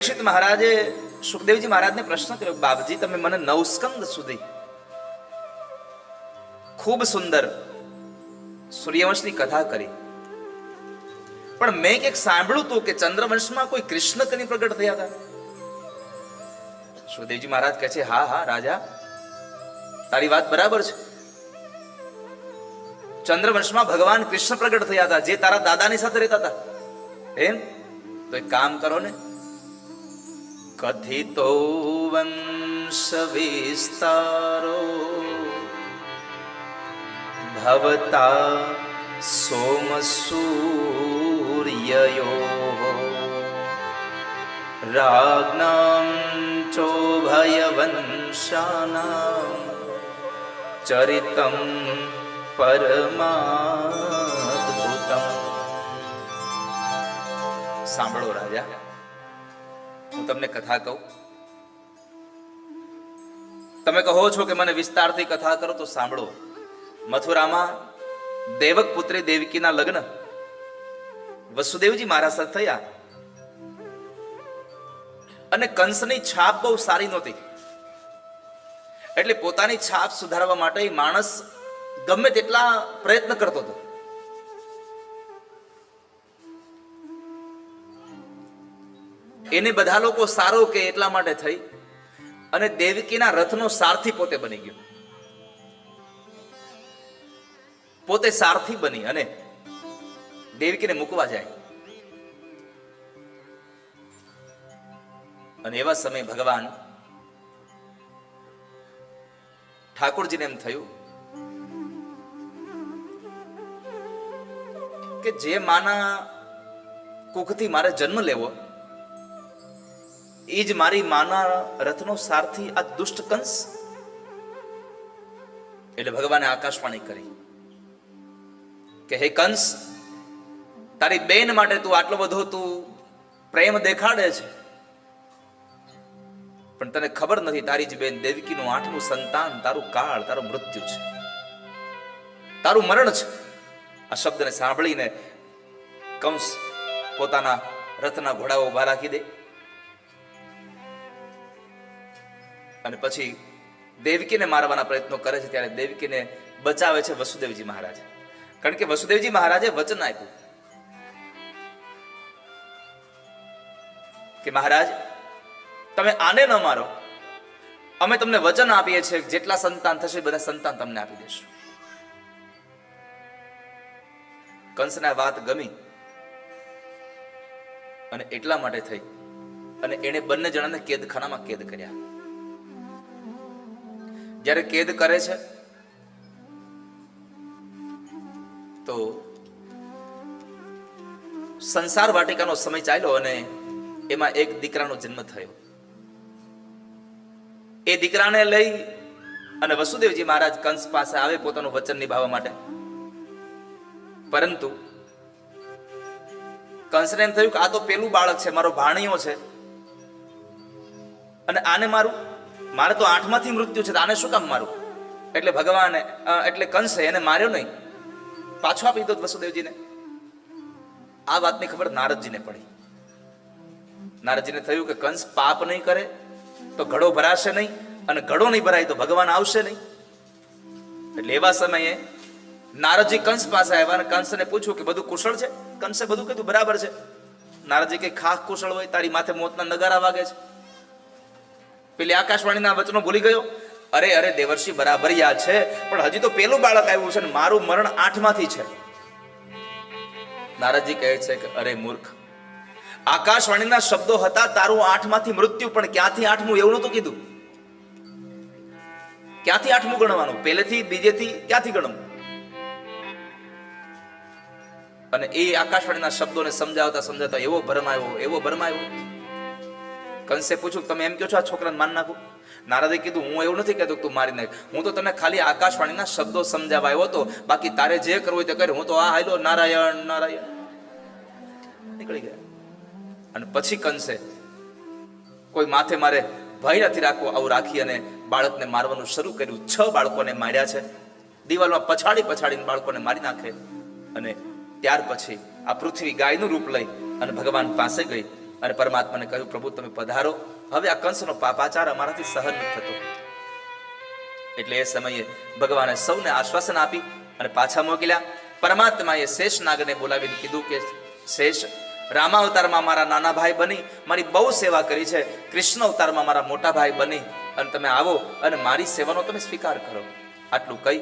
પરીક્ષિત મહારાજે સુખદેવજી મહારાજને પ્રશ્ન કર્યો, બાપજી, તમે મને નવસ્કંદ સુધી ખૂબ સુંદર સૂર્યવંશની કથા કરી. પણ મેં કંઈક સાંભળ્યું હતું કે ચંદ્રવંશમાં કોઈ કૃષ્ણ કની પ્રગટ થયા હતા. સુખદેવજી મહારાજ કહે છે, હા હા, રાજા, તારી વાત બરાબર છે. ચંદ્રવંશમાં ભગવાન કૃષ્ણ પ્રગટ થયા હતા, જે તારા દાદાની સાથે રહેતા હતા. એમ? તો એક કામ કરો ને કથિતો વંશ વિસ્તારો ભવતા સોમસૂર્યયો રાજ્ઞામ ચોભયવંશાનામ ચરિતમ પરમાદ્ભુતમ સાંભળો રાજા તમને કથા કહું? તમે કહો છો કે મને વિસ્તારથી કથા કરો તો સાંભળો. મથુરામાં દેવક પુત્રી દેવકીના લગ્ન. વસુદેવજી મારા સાથે થયા. અને કંસની છાપ બહુ સારી નહોતી. એટલે પોતાની છાપ સુધારવા માટે માણસ ગમે તેટલા પ્રયત્ન કરતો હતો. એને બધા લોકો સારો કે એટલા માટે થઈ અને દેવકીના રથનો સારથી પોતે બની ગયો. પોતે સારથી બની અને દેવકીને મૂકવા જાય. અને એવા સમયે ભગવાન ઠાકોરજીને એમ થયું કે જે માના કુખથી મારે જન્મ લેવો એ જ મારી માના રથનો સારથી આ દુષ્ટ કંસ? એટલે ભગવાને આકાશવાણી કરી કે, હે કંસ, તારી બેન માટે તું આટલો બધો તું પ્રેમ દેખાડે છે. પણ તને ખબર નથી તારી જ બેન દેવકીનું આઠમું સંતાન, તારું કાળ, તારું મૃત્યુ છે. તારું મરણ છે. આ શબ્દને સાંભળીને કંસ પોતાના રથના ઘોડાઓ ઊભા રાખી દે. અને પછી દેવકીને મારવાના પ્રયત્નો કરે છે ત્યારે દેવકીને બચાવે છે વસુદેવજી મહારાજ. કારણ કે વસુદેવજી મહારાજે વચન આપ્યું કે મહારાજ, તમે આને ન મારો. અમે તમને વચન આપીએ છીએ, જેટલા સંતાન થશે બધા સંતાન તમને આપી દેશું. કંસના વાત ગમી અને એટલા માટે થઈ અને એણે બંને જણાને કેદખાનામાં કેદ કર્યા. જ્યારે કેદ કરે છે, તો સંસાર વાટિકાનો સમય ચાલ્યો અને એમાં એક દીકરાનો જન્મ થયો. એ દીકરાને લઈ અને વસુદેવજી મહારાજ કંસ પાસે આવે પોતાનું વચન નિભાવવા માટે. પરંતુ કંસને એમ થયું કે આ તો પેલું બાળક છે, મારો ભાણિયો છે. અને આને મારું મારે તો આઠમાંથી મૃત્યુ છે આને શું કામ મારું? એટલે ભગવાને એટલે કંસે એને માર્યો નહીં. પાછો આપી દીધો વસુદેવજીને. આ વાતની ખબર નારદજીને પડી. નારદજીને થયું કે કંસ પાપ નહીં કરે, તો ઘડો ભરાશે નહીં, અને ઘડો નહીં ભરાય તો ભગવાન આવશે નહીં. એટલે એવા સમયે નારદજી કંસ પાસે આવ્યા અને કંસને પૂછ્યું કે બધું કુશળ છે? કંસે બધું કીધું, બરાબર છે. નારદજી કે ખાખ કુશળ હોય, તારી માથે મોતના નગારા વાગે છે. પેલી આકાશવાણીના વચનો ભૂલી ગયો? અરે અરે, દેવર્ષિ, બરાબર યાદ છે, પણ હજી તો પેલું બાળક આવ્યું છે ને મારું મરણ આઠમાંથી છે. નારદજી કહે છે કે, અરે, મૂર્ખ. આકાશવાણીના શબ્દો હતા, તારું આઠમાંથી મૃત્યુ, પણ ક્યાંથી આઠમું? એવું નતું કીધું. ક્યાંથી આઠમું ગણવાનું? પહેલેથી, બીજેથી, ક્યાંથી ગણવું? અને એ આકાશવાણીના શબ્દોને સમજાવતા સમજાવતા એવો ભરમાયો એવો ભરમાયો કંસે પૂછ્યું તમે એમ કહો છો આ છોકરાને મારી નાખું? નારદે કીધું, હું એવું નથી કહેતો તું મારી નાખ. હું તો તને ખાલી આકાશવાણીના શબ્દો સમજાવવા આવ્યો હતો. બાકી તારે જે કરવું હોય તે કરે. હું તો આ હાલ્યો, નારાયણ નારાયણ. નીકળી ગયા. અને પછી કંસે, કોઈ માથે મારે ભય નથી રાખવો આવું રાખી અને બાળકને મારવાનું શરૂ કર્યું. છ બાળકોને માર્યા છે. દિવાલમાં પછાડી પછાડીને બાળકોને મારી નાખે. અને ત્યાર પછી આ પૃથ્વી ગાયનું રૂપ લઈ અને ભગવાન પાસે ગઈ. અને પરમાત્માને કહ્યું, પ્રભુ, તમે પધારો. હવે આ કંસનો પાપાચાર અમારાથી સહન નથી થતો. એટલે એ સમયે ભગવાને સૌને આશ્વાસન આપી અને પાછા મોકલ્યા. પરમાત્માએ શેષ નાગને બોલાવીને કીધું કે, શેષ રામા અવતારમાં મારા નાના ભાઈ બની, મારી બહુ સેવા કરી છે. કૃષ્ણ અવતારમાં મારા મોટા ભાઈ બની. અને તમે આવો અને મારી સેવાનો તમે સ્વીકાર કરો. આટલું કહી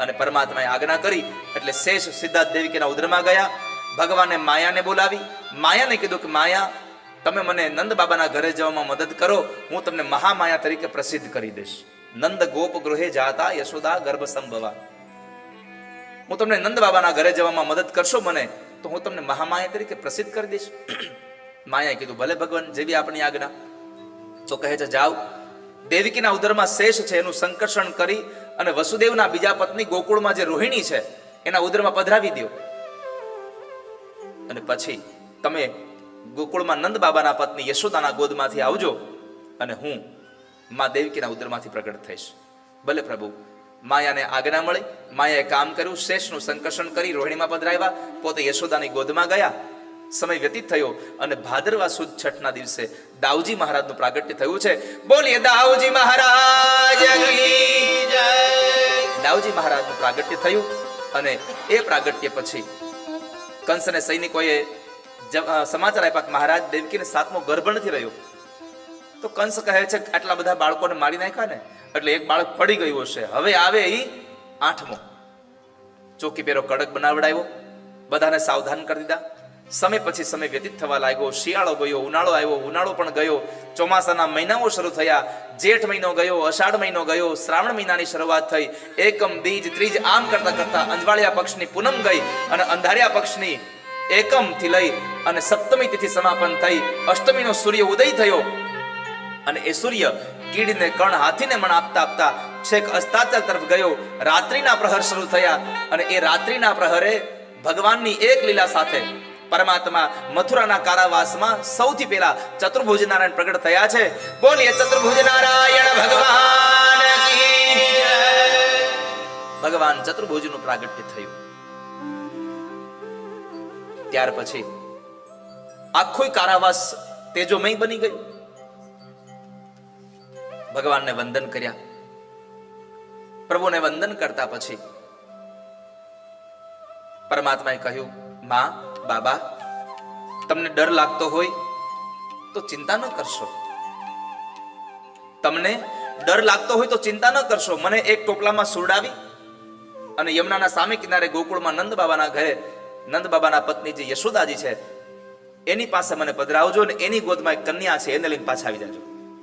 અને પરમાત્માએ આજ્ઞા કરી એટલે શેષ સિદ્ધાર્થ દેવિકીના ઉદરમાં ગયા. ભગવાને માયાને બોલાવી. માયાને કીધું કે, માયા તમે મને નંદ બાબાના ઘરે જવામાં મદદ કરો, હું તમને મહામાયા તરીકે પ્રસિદ્ધ કરી દઈશ. નંદ ગોપ ગૃહે જાતા યશોદા ગર્ભ સંભવા હું તમને નંદ બાબાના ઘરે જવામાં મદદ કરશો મને, તો હું તમને મહામાયા તરીકે પ્રસિદ્ધ કરી દઈશ. માયાએ કીધું, ભલે ભગવાન, જેવી આપણી આજ્ઞા. તો કહે છે, જાઓ. દેવકીના ઉદરમાં શેષ છે, એનું સંકર્ષણ કરી અને વસુદેવના બીજા પત્ની ગોકુળમાં જે રોહિણી છે, એના ઉદરમાં પધરાવી દો અને પછી તમે ગોકુળમાં નંદ બાબાના પત્ની યશોદાના ગોદમાંથી આવજો અને હું મા દેવકીના ઉદરમાંથી પ્રગટ થઈશ. ભલે પ્રભુ, માયાને આજ્ઞા મળી, માયાએ કામ કર્યું, શેષનું સંકર્ષણ કરી રોહિણીમાં પધરાવ્યા, પોતે યશોદાની ગોદમાં ગયા. સમય વ્યતીત થયો અને ભાદરવા સુદ છઠના દિવસે દાઉજી મહારાજનું પ્રાગટ્ય થયું છે. બોલીએ, દાઉજી મહારાજ દાઉજી મહારાજનું પ્રાગટ્ય થયું અને એ પ્રાગટ્ય પછી કંસ અને સૈનિકોએ સમાચાર આપ્યા મહારાજ દેવકીને સાતમો ગર્ભ નથી રહ્યો. તો કંસ કહે છે આટલા બધા બાળકોને મારી નાખ્યા ને? એટલે એક બાળક પડી ગયું હશે. હવે આવે એ આઠમો. ચોકી પેરો કડક બનાવડાવ્યો બધાને સાવધાન કરી દીધા. સમય પછી સમય વ્યતીત થવા લાગ્યો. શિયાળો ગયો, ઉનાળો આવ્યો, ઉનાળો પણ ગયો. ચોમાસાના મહિનાઓ શરૂ થયા. જેઠ મહિનો ગયો, અષાઢ મહિનો ગયો. શ્રાવણ મહિનાની શરૂઆત થઈ. એકમ બીજ ત્રીજ આમ કરતા કરતા અંજવાળિયા પક્ષની પૂનમ ગઈ અને અંધારિયા પક્ષની એકમથી લઈ અને સપ્તમી તિથિ સમાપન થઈ, અષ્ટમીનો સૂર્ય ઉદય થયો. અને એ સૂર્ય કીડીને કણ હાથીને મણ આપતા આપતા છેક અસ્તાચલ તરફ ગયો. રાત્રિના પ્રહર શરૂ થયા અને એ રાત્રિના પ્રહરે ભગવાનની એક લીલા સાથે પરમાત્મા મથુરાના કારાવાસમાં સૌથી પહેલા ચતુર્ભુજ નારાયણ પ્રગટ થયા છે. બોલીએ ચતુર્ભુજ નારાયણ ભગવાન. ભગવાન ચતુર્ભુજનું પ્રાગટ્ય થયું. ત્યાર પછી આખો કારાવાસ તેજોમય બની ગયું. ભગવાનને વંદન કર્યા. પ્રભુને વંદન કરતા પછી પરમાત્માએ કહ્યું, માં, બાબા, તમને ડર લાગતો હોય તો ચિંતા ન કરશો. તમને ડર લાગતો હોય તો ચિંતા ન કરશો. મને એક ટોપલામાં સુરડાવી અને યમુનાના સામે કિનારે ગોકુળમાં નંદ બાબાના ઘરે નંદ બાબાના પત્ની જે યશોદાજી છે, એની પાસે મને પધરાવજો ને એની ગોદમાં એક કન્યા છે, એને લઈને પાછા આવી જાજો.